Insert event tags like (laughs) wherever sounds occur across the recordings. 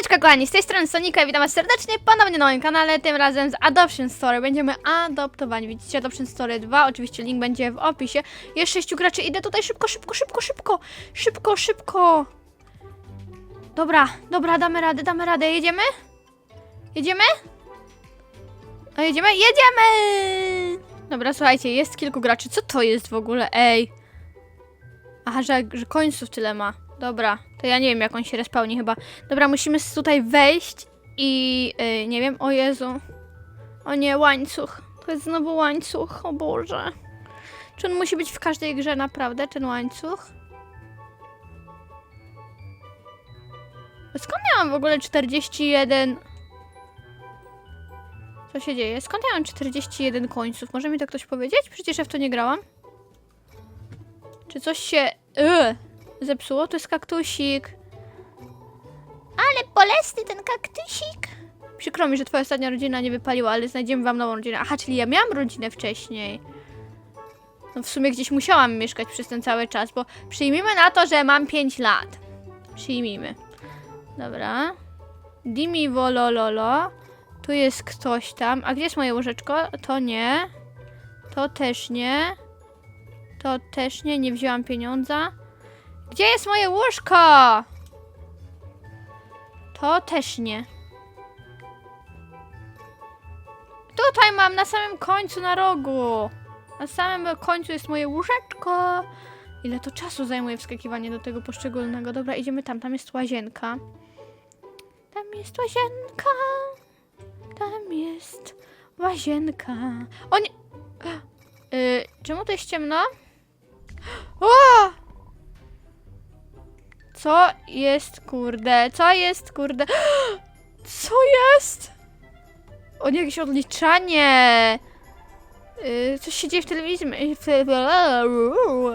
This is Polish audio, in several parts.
Siemaneczko kochani, z tej strony Sonika i witam was serdecznie ponownie na moim kanale, tym razem z Adoption Story. Będziemy adoptowani, widzicie Adoption Story 2, oczywiście link będzie w opisie. Jest sześciu graczy, idę tutaj szybko, szybko, szybko, szybko, szybko, szybko. Dobra, dobra, damy radę, damy radę, jedziemy? Jedziemy? A jedziemy? Jedziemy! Dobra, słuchajcie, jest kilku graczy, co to jest w ogóle, ej? Aha, że, że końców tyle ma. Dobra, to ja nie wiem, jak on się respawni chyba. Dobra, musimy tutaj wejść i yy, nie wiem, o Jezu. O nie, łańcuch. To jest znowu łańcuch, o Boże. Czy on musi być w każdej grze naprawdę, ten łańcuch? Skąd ja mam w ogóle 41... Co się dzieje? Skąd ja mam 41 końców? Może mi to ktoś powiedzieć? Przecież ja w to nie grałam. Czy coś się... Yy, zepsuło? To jest kaktusik. Ale bolesny ten kaktusik. Przykro mi, że twoja ostatnia rodzina nie wypaliła, ale znajdziemy wam nową rodzinę. Aha, czyli ja miałam rodzinę wcześniej. No w sumie gdzieś musiałam mieszkać przez ten cały czas, bo przyjmijmy na to, że mam 5 lat. Przyjmijmy. Dobra. Dimi wolololo. Tu jest ktoś tam. A gdzie jest moje łyżeczko? To nie. To też nie. To też nie, nie wzięłam pieniądza. Gdzie jest moje łóżko? To też nie. Tutaj mam na samym końcu, na rogu. Na samym końcu jest moje łóżeczko. Ile to czasu zajmuje wskakiwanie do tego poszczególnego? Dobra, idziemy tam. Tam jest łazienka. Tam jest łazienka. Tam jest łazienka. O nie! Yy, (gasps) czemu to jest ciemno? (gasps) O! Co jest, kurde? Co jest, kurde? (gasps) Co jest? O jakieś odliczanie. Yy, coś się dzieje w telewizji. W, te,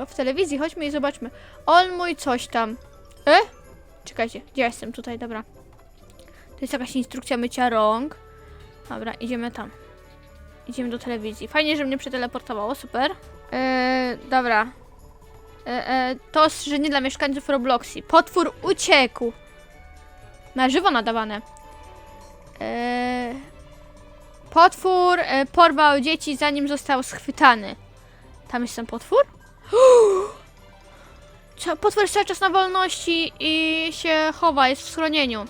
w telewizji, chodźmy i zobaczmy. On mój coś tam. E? Czekajcie, gdzie ja jestem? Tutaj, dobra. To jest jakaś instrukcja mycia rąk. Dobra, idziemy tam. Idziemy do telewizji. Fajnie, że mnie przeteleportowało, super. Eee, dobra. E, e, to ostrzeżenie dla mieszkańców Robloxi. Potwór uciekł. Na żywo nadawane. E, potwór porwał dzieci zanim został schwytany. Tam jest ten potwór? (gasps) Potwór jest cały czas na wolności i się chowa, jest w schronieniu.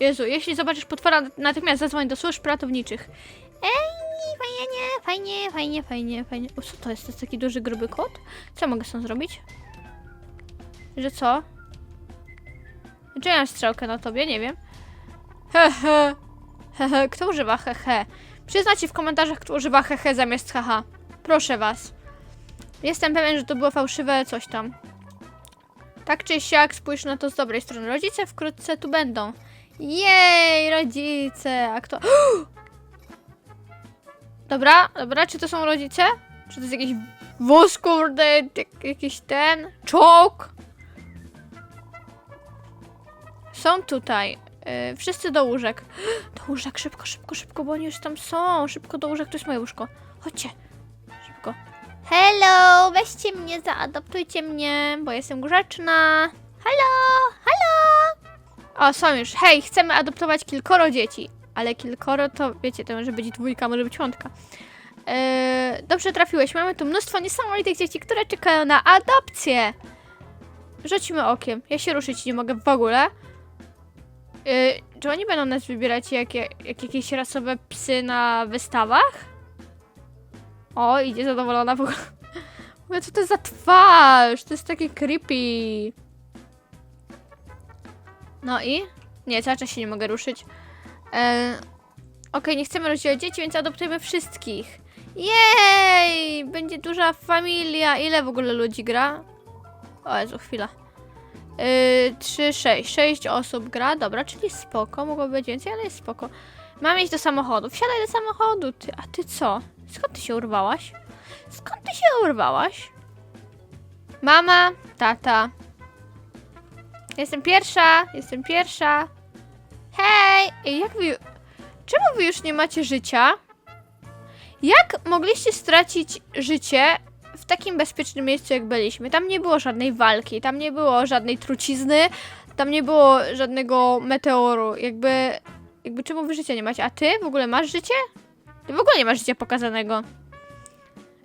Jezu, jeśli zobaczysz potwora, natychmiast zadzwoń do służb ratowniczych. Ej, fajnie, fajnie, fajnie, fajnie, fajnie. O, co to jest? To jest taki duży, gruby kot? Co mogę z tym zrobić? Że co? Czy ja mam strzałkę na tobie? Nie wiem. Hehe. Hehe. Kto używa hehe? Przyznajcie w komentarzach, kto używa hehe zamiast haha. Proszę was. Jestem pewien, że to było fałszywe coś tam. Tak czy siak, spójrz na to z dobrej strony. Rodzice wkrótce tu będą. Jej, rodzice! A kto... (gasps) Dobra, dobra, czy to są rodzice? Czy to jest jakiś wóz, kurde, jak- jakiś ten, czołg? Są tutaj. Yy, wszyscy do łóżek. (gasps) Do łóżek, szybko, szybko, szybko, bo oni już tam są. Szybko do łóżek, to jest moje łóżko. Chodźcie, szybko. Hello, weźcie mnie, zaadoptujcie mnie, bo jestem grzeczna. Halo, halo. O, są już. Hej, chcemy adoptować kilkoro dzieci. Ale kilkoro to, wiecie, to może być dwójka, może być piątka. Eee, dobrze trafiłeś. Mamy tu mnóstwo niesamowitych dzieci, które czekają na adopcję. Rzućmy okiem. Ja się ruszyć nie mogę w ogóle. Eee, czy oni będą nas wybierać jak, jak, jak jakieś rasowe psy na wystawach? O, idzie zadowolona w ogóle. Mówię, co to jest za twarz? To jest takie creepy. No i? Nie, cały czas się nie mogę ruszyć. E, Okej, nie chcemy rozdzielać dzieci, więc adoptujemy wszystkich. Jej! Będzie duża familia. Ile w ogóle ludzi gra? O Jezu, chwila. Yy, 3, 6. 6 osób gra, dobra, czyli spoko. Mogło być więcej, ale jest spoko. Mam iść do samochodu. Wsiadaj do samochodu. Ty, a ty co? Skąd ty się urwałaś? Skąd ty się urwałaś? Mama, tata. Jestem pierwsza, jestem pierwsza. Hej! Ej, Jak wy... Czemu wy już nie macie życia? Jak mogliście stracić życie w takim bezpiecznym miejscu, jak byliśmy? Tam nie było żadnej walki, tam nie było żadnej trucizny, Tam nie było żadnego meteoru. Jakby, jakby czemu wy życia nie macie? A ty w ogóle masz życie? Ty w ogóle nie masz życia pokazanego.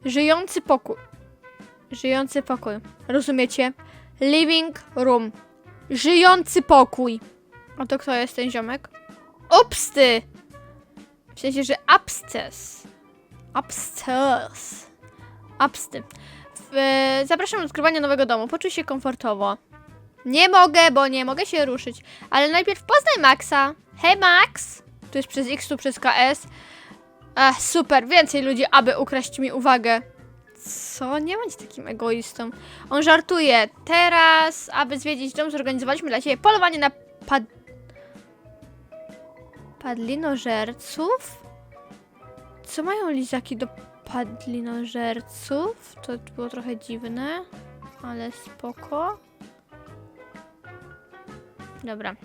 Żyjący pokój. Żyjący pokój. Rozumiecie? Living room. Żyjący pokój. A to kto jest ten ziomek? Ups ty! W sensie, że upstairs. Upstairs. Upsty. W, e, zapraszam do odkrywania nowego domu. Poczuj się komfortowo. Nie mogę, bo nie mogę się ruszyć. Ale najpierw poznaj Maxa. Hej Max! Tu jest przez X, tu przez KS. Ach, super, więcej ludzi, aby ukraść mi uwagę. Co? Nie bądź takim egoistą. On żartuje. Teraz, aby zwiedzić dom, zorganizowaliśmy dla ciebie polowanie na pad... Padlinożerców? Co mają lizaki do padlinożerców? To było trochę dziwne, ale spoko. Dobra.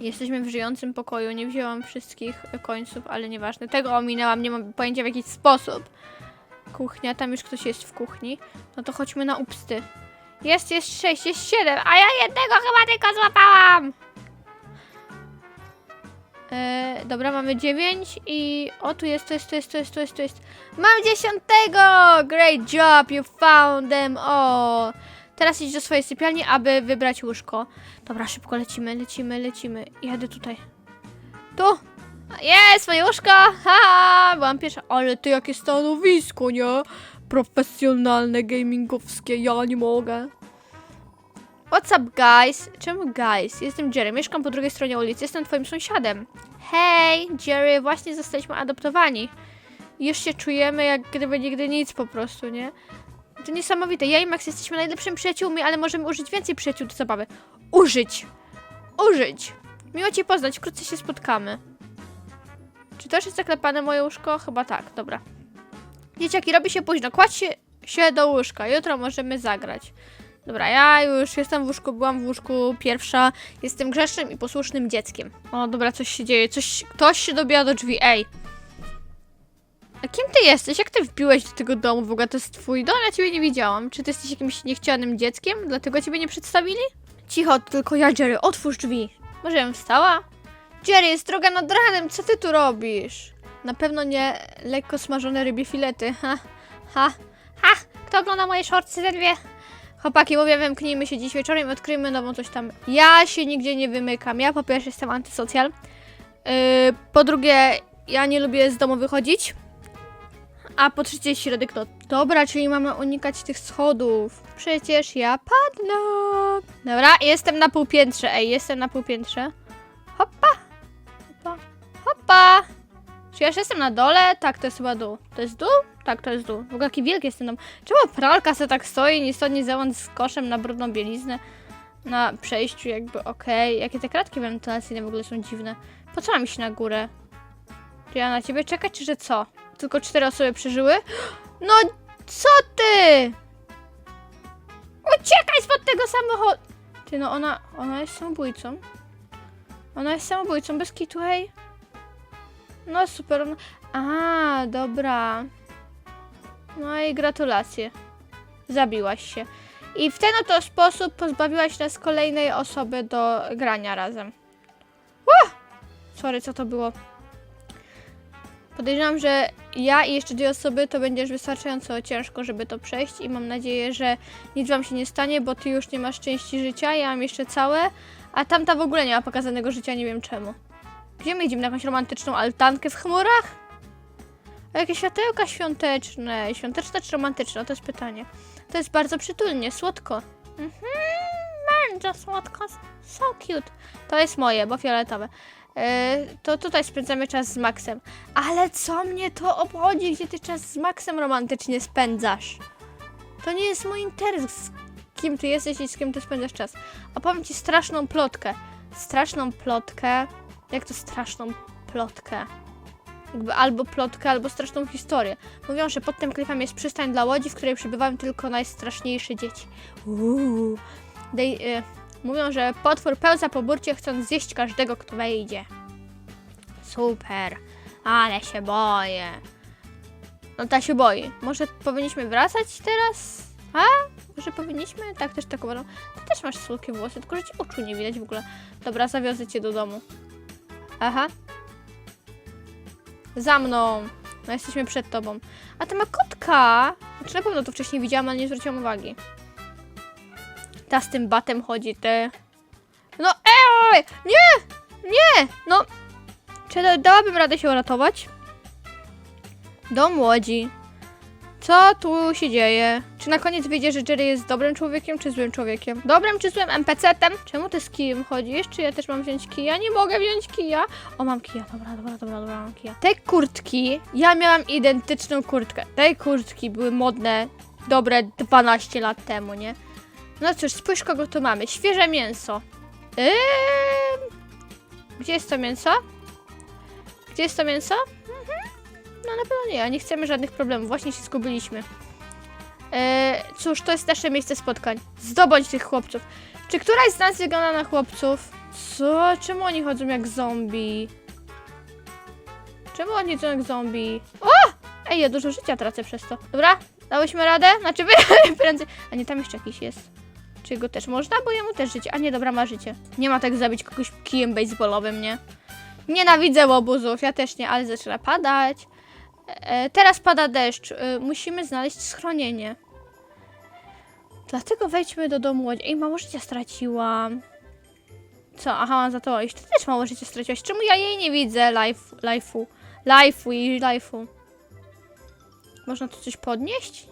Jesteśmy w żyjącym pokoju. Nie wzięłam wszystkich końców, ale nieważne. Tego ominęłam, nie mam pojęcia w jaki sposób. Kuchnia, tam już ktoś jest w kuchni. No to chodźmy na upsty. Jest, jest sześć, jest siedem, a ja jednego chyba tylko złapałam! E, dobra, mamy dziewięć i... O, tu jest, tu jest, tu jest, tu jest, tu jest, tu jest. Mam dziesiątego! Great job, you found them all! Teraz idź do swojej sypialni, aby wybrać łóżko. Dobra, szybko lecimy, lecimy, lecimy. Jadę tutaj. Tu! Jest, moje łóżko! Ha! Byłam pierwsza. Ale ty jakie stanowisko, nie? Profesjonalne, gamingowskie, ja nie mogę. What's up, guys? Czemu guys? Jestem Jerry, mieszkam po drugiej stronie ulicy, jestem twoim sąsiadem. Hej, Jerry, właśnie zostaliśmy adoptowani. Już się czujemy jak gdyby nigdy nic po prostu, nie? To niesamowite. Ja i Max jesteśmy najlepszymi przyjaciółmi, ale możemy użyć więcej przyjaciół do zabawy. Użyć! Użyć! Miło cię poznać, wkrótce się spotkamy. Czy już jest zaklepane moje łóżko? Chyba tak, dobra. Dzieciaki, robi się późno. Kładź się, się do łóżka. Jutro możemy zagrać. Dobra, ja już jestem w łóżku, byłam w łóżku pierwsza. Jestem grzecznym i posłusznym dzieckiem. O, dobra, coś się dzieje. Coś, ktoś się dobija do drzwi. Ej. A kim ty jesteś? Jak ty wbiłeś do tego domu? W ogóle to jest twój dom? Ja ciebie nie widziałam. Czy ty jesteś jakimś niechcianym dzieckiem? Dlatego ciebie nie przedstawili? Cicho, tylko ja, Jerry. Otwórz drzwi. Może ja bym wstała? Jerry, jest droga nad ranem. Co ty tu robisz? Na pewno nie lekko smażone rybie filety. Ha, ha, ha. Kto ogląda moje shortsy, ten wie. Chłopaki, mówię, wymknijmy się dziś wieczorem i odkryjmy nową coś tam. Ja się nigdzie nie wymykam. Ja po pierwsze jestem antysocjal. Yy, po drugie, ja nie lubię z domu wychodzić. A po trzecie środek to. Dobra, czyli mamy unikać tych schodów. Przecież ja padnę. Dobra, jestem na półpiętrze. Ej, jestem na półpiętrze. Hoppa. Hoppa. Hoppa. Czy ja już jestem na dole? Tak, to jest chyba dół. To jest dół? Tak, to jest dół. W ogóle jaki wielki jest ten dom. Czemu pralka se tak stoi, ni stąd, ni zęłąd z koszem na brudną bieliznę? Na przejściu jakby okej. Jakie te kratki wentylacyjne w ogóle są dziwne. Po co mam iść na górę? Czy ja na ciebie czekać, czy że co? Tylko cztery osoby przeżyły? (gasps) No, co ty? Uciekaj spod tego samochodu! Ty, no ona, ona jest samobójcą. Ona jest samobójcą, bez kitu, hej. No super. ona- A, dobra. No i gratulacje. Zabiłaś się. I w ten oto sposób pozbawiłaś nas kolejnej osoby do grania razem. Uh! Sorry, co to było? Podejrzewam, że ja i jeszcze dwie osoby to będziesz wystarczająco ciężko, żeby to przejść i mam nadzieję, że nic wam się nie stanie, bo ty już nie masz części życia, ja mam jeszcze całe, a tamta w ogóle nie ma pokazanego życia, nie wiem czemu. Gdzie my idziemy? Na jakąś romantyczną altankę w chmurach? Jakie światełka świąteczne? Świąteczne czy romantyczne? To jest pytanie. To jest bardzo przytulnie, słodko. Mhm, bardzo słodko. So cute. To jest moje, bo fioletowe. E, to tutaj spędzamy czas z Maxem. Ale co mnie to obchodzi, gdzie ty czas z Maxem romantycznie spędzasz? To nie jest mój interes, z kim ty jesteś i z kim ty spędzasz czas. Opowiem ci straszną plotkę. Straszną plotkę. Jak to straszną plotkę? Jakby albo plotkę, albo straszną historię. Mówią, że pod tym klifem jest przystań dla łodzi, w której przybywają tylko najstraszniejsze dzieci. Uuu. Y, mówią, że potwór pełza po burcie, chcąc zjeść każdego, kto wejdzie. Super. Ale się boję. No ta się boi. Może powinniśmy wracać teraz? A? Może powinniśmy? Tak, też tak uważam. Ty też masz słodkie włosy, tylko że ci oczu nie widać w ogóle. Dobra, zawiozę cię do domu. Aha. Za mną. No, jesteśmy przed tobą. A to ma kotka! Znaczy na pewno to wcześniej widziałam, ale nie zwróciłam uwagi. Ta z tym batem chodzi, te... No ej! Nie! Nie! No... Czy da- dałabym radę się uratować? Dom łodzi. Co tu się dzieje? Czy na koniec wyjdzie, że Jerry jest dobrym człowiekiem, czy złym człowiekiem? Dobrym czy złym NPC-tem? Czemu ty z kijem chodzisz? Czy ja też mam wziąć kija? Nie mogę wziąć kija. O, mam kija. Dobra, dobra, dobra, dobra, mam kija. Te kurtki, ja miałam identyczną kurtkę. Te kurtki były modne dobre 12 lat temu, nie? No cóż, spójrz kogo tu mamy. Świeże mięso. Gdzie jest to mięso? Gdzie jest to mięso? No na pewno nie, nie chcemy żadnych problemów, właśnie się zgubiliśmy. Eee, cóż, to jest nasze miejsce spotkań. Zdobądź tych chłopców. Czy któraś z nas wygląda na chłopców? Co? Czemu oni chodzą jak zombie? Czemu oni chodzą jak zombie? O! Ej, ja dużo życia tracę przez to. Dobra, dałyśmy radę? Znaczy (laughs) wy prędzej. A nie, tam jeszcze jakiś jest. Czy go też można? Bo jemu też życie. A nie, dobra, ma życie. Nie ma tak zabić kogoś kijem baseballowym, nie? Nienawidzę łobuzów, ja też nie, ale zaczyna padać. E, teraz pada deszcz. E, musimy znaleźć schronienie. Dlatego wejdźmy do domu łodzi. Ej, mało życia straciłam. Co? Aha, mam za to iść. Ty też mało życia straciłaś. Czemu ja jej nie widzę? Life, life'u. Life'u i life'u. Można tu coś podnieść?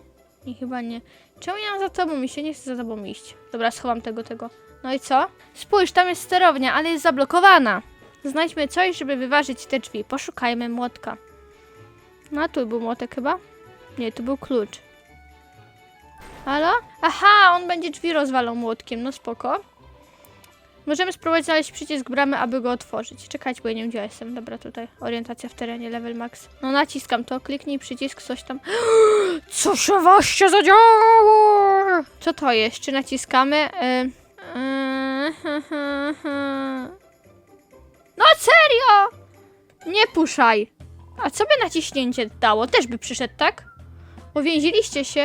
Nie, chyba nie. Czemu ja mam za tobą? Mi się nie chce za tobą iść. Dobra, schowam tego, tego. No i co? Spójrz, tam jest sterownia, ale jest zablokowana. Znajdźmy coś, żeby wyważyć te drzwi. Poszukajmy młotka. No, tu był młotek chyba? Nie, tu był klucz. Halo? Aha, on będzie drzwi rozwalał młotkiem, no spoko. Możemy spróbować znaleźć przycisk bramy, aby go otworzyć. Czekać, bo ja nie wiem, jestem. Dobra, tutaj. Orientacja w terenie, level max. No naciskam to, kliknij przycisk, coś tam. (gasps) Co się właśnie zadziało? Co to jest? Czy naciskamy? Y... y- No serio! Nie puszaj! A co by naciśnięcie dało? Też by przyszedł, tak? Uwięziliście się.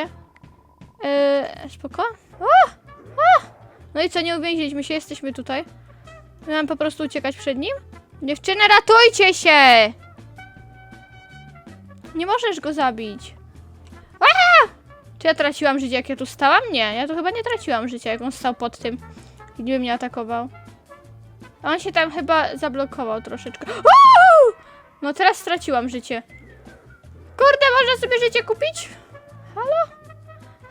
Yy, spoko? O! O! No i co, nie uwięziliśmy się, jesteśmy tutaj. Miałam po prostu uciekać przed nim? Dziewczyny, ratujcie się! Nie możesz go zabić. A! Czy ja traciłam życie, jak ja tu stałam? Nie, ja tu chyba nie traciłam życia, jak on stał pod tym. Nie mnie atakował. On się tam chyba zablokował troszeczkę. Uuu! No teraz straciłam życie. Kurde, można sobie życie kupić? Halo?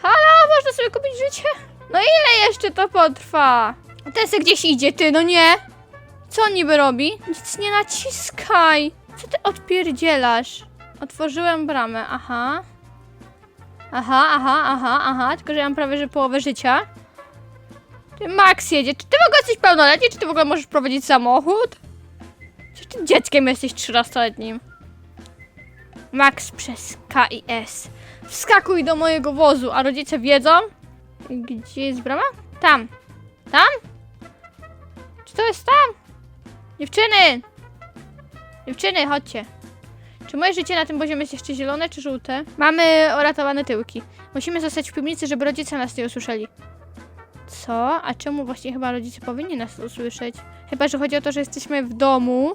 Halo, można sobie kupić życie? No ile jeszcze to potrwa? Ten se gdzieś idzie, ty, no nie? Co on niby robi? Nic nie naciskaj. Co ty odpierdzielasz? Otworzyłem bramę, aha. Aha, aha, aha, aha, tylko że ja mam prawie, że połowę życia. Ty Max jedzie. Czy ty w ogóle jesteś pełnoletni? Czy ty w ogóle możesz prowadzić samochód? Czy ty dzieckiem jesteś 13-letnim? Max przez K i S. Wskakuj do mojego wozu, a rodzice wiedzą? Gdzie jest brama? Tam. Tam? Czy to jest tam? Dziewczyny! Dziewczyny, chodźcie. Czy moje życie na tym poziomie jest jeszcze zielone czy żółte? Mamy uratowane tyłki. Musimy zostać w piwnicy, żeby rodzice nas nie usłyszeli. Co? A czemu właśnie chyba rodzice powinni nas usłyszeć? Chyba, że chodzi o to, że jesteśmy w domu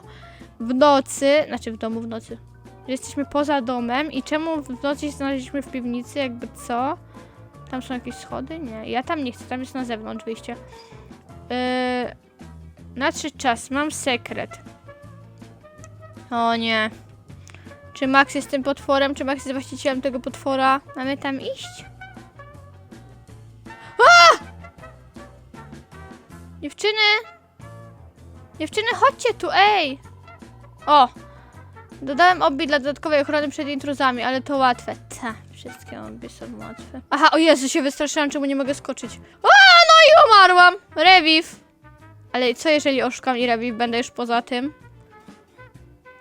w nocy, znaczy w domu w nocy. Że jesteśmy poza domem i czemu w nocy się znaleźliśmy w piwnicy, jakby co? Tam są jakieś schody? Nie, ja tam nie chcę, tam jest na zewnątrz wyjście. Yy, nadszedł czas, mam sekret. O nie. Czy Max jest tym potworem? Czy Max jest właścicielem tego potwora? Mamy tam iść? Dziewczyny! Dziewczyny, chodźcie tu, ej! O! Dodałem obie dla dodatkowej ochrony przed intruzami, ale to łatwe. Ta, wszystkie obie są łatwe. Aha, o Jezu, się wystraszyłam, czemu nie mogę skoczyć. O, no i umarłam! Reviv! Ale co jeżeli oszukam i Reviv będę już poza tym?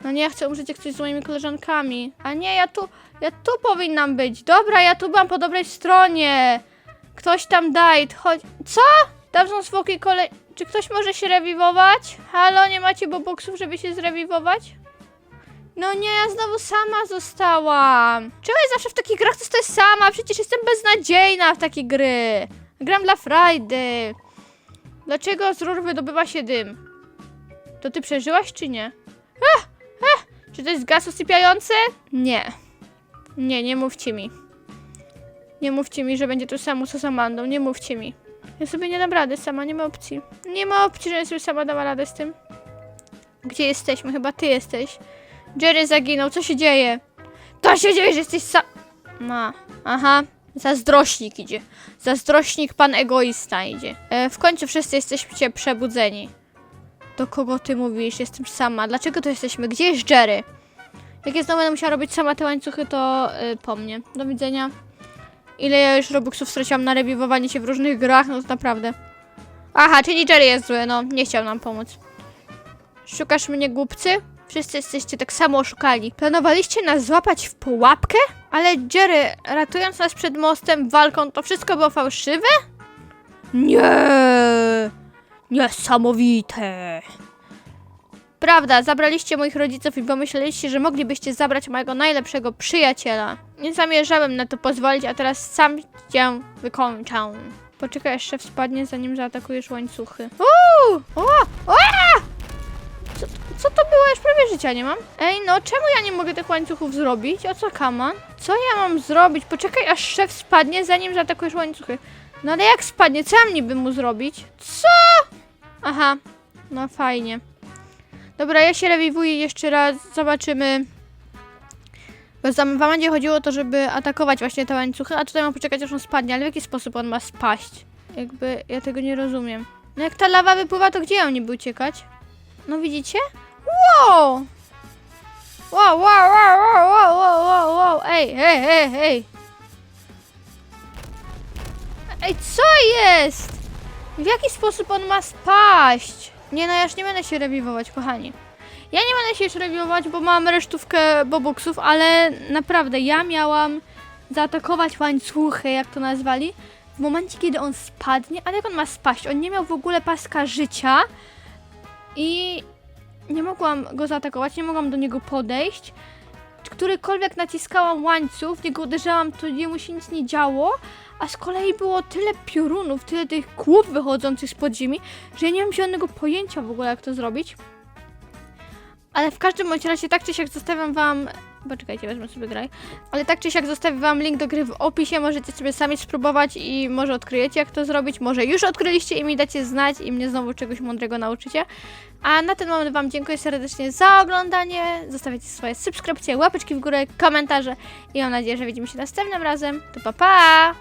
No nie, ja chcę umrzeć jak coś z moimi koleżankami. A nie, ja tu, ja tu powinnam być. Dobra, ja tu byłam po dobrej stronie. Ktoś tam died, chodź. Co? Tam są zwłoki kole... Czy ktoś może się rewiwować? Halo, nie macie boboksów, żeby się zrewiwować? No nie, ja znowu sama zostałam. Czemu ja zawsze w takich grach zostaję sama? Przecież jestem beznadziejna w takie gry. Gram dla Friday. Dlaczego z rur wydobywa się dym? To ty przeżyłaś czy nie? Ach, ach, czy to jest gaz usypiający? Nie. Nie, nie mówcie mi. Nie mówcie mi, że będzie to samo co z. Nie mówcie mi. Ja sobie nie dam rady sama, nie ma opcji. Nie ma opcji, że ja sobie sama dała radę z tym. Gdzie jesteśmy? Chyba ty jesteś. Jerry zaginął, co się dzieje? To się dzieje, że jesteś sam. Ma. Aha. Zazdrośnik idzie. Zazdrośnik, pan egoista idzie. E, w końcu wszyscy jesteście przebudzeni. Do kogo ty mówisz? Jestem sama. Dlaczego to jesteśmy? Gdzie jest Jerry? Jak ja znowu będę musiała robić sama te łańcuchy, to y, po mnie. Do widzenia. Ile ja już robuxów straciłam na rewiwowanie się w różnych grach, no to naprawdę. Aha, czyli Jerry jest zły, no. Nie chciał nam pomóc. Szukasz mnie, głupcy? Wszyscy jesteście tak samo oszukali. Planowaliście nas złapać w pułapkę? Ale Jerry, ratując nas przed mostem, walką, to wszystko było fałszywe? Nie! Niesamowite! Prawda, zabraliście moich rodziców i pomyśleliście, że moglibyście zabrać mojego najlepszego przyjaciela. Nie zamierzałem na to pozwolić, a teraz sam cię wykończę. Poczekaj, szef spadnie, zanim zaatakujesz łańcuchy. Uuu! O! O! Co, co to było? Już prawie życia nie mam. Ej, no czemu ja nie mogę tych łańcuchów zrobić? O co kama? Co ja mam zrobić? Poczekaj, aż szef spadnie, zanim zaatakujesz łańcuchy. No ale jak spadnie? Co ja niby mu zrobić? Co? Aha, no fajnie. Dobra, ja się rewiwuję jeszcze raz, zobaczymy. Bo w Amandzie chodziło o to, żeby atakować właśnie te łańcuchy, a tutaj mam poczekać, aż on spadnie, ale w jaki sposób on ma spaść? Jakby, ja tego nie rozumiem. No jak ta lawa wypływa, to gdzie ja niby uciekać? No widzicie? Wow! Wow, wow, wow, wow, wow, wow, wow, wow, ej, ej, ej, ej! Ej, co jest? W jaki sposób on ma spaść? Nie, no ja już nie będę się rewiwować, kochani. Ja nie będę się już rewiwować, bo mam resztówkę bobuksów, ale naprawdę ja miałam zaatakować łańcuchy, jak to nazwali, w momencie, kiedy on spadnie, ale jak on ma spaść? On nie miał w ogóle paska życia i nie mogłam go zaatakować, nie mogłam do niego podejść. Którykolwiek naciskałam łańcuch, w niego uderzałam, to jemu się nic nie działo, a z kolei było tyle piorunów, tyle tych kłów wychodzących z podziemi, że ja nie mam zielonego pojęcia w ogóle, jak to zrobić. Ale w każdym bądź razie, tak czy siak zostawiam wam... Poczekajcie, wezmę sobie graj. Ale tak czy siak zostawię wam link do gry w opisie, możecie sobie sami spróbować i może odkryjecie, jak to zrobić. Może już odkryliście i mi dacie znać i mnie znowu czegoś mądrego nauczycie. A na ten moment wam dziękuję serdecznie za oglądanie. Zostawiacie swoje subskrypcje, łapeczki w górę, komentarze i mam nadzieję, że widzimy się następnym razem. To pa pa!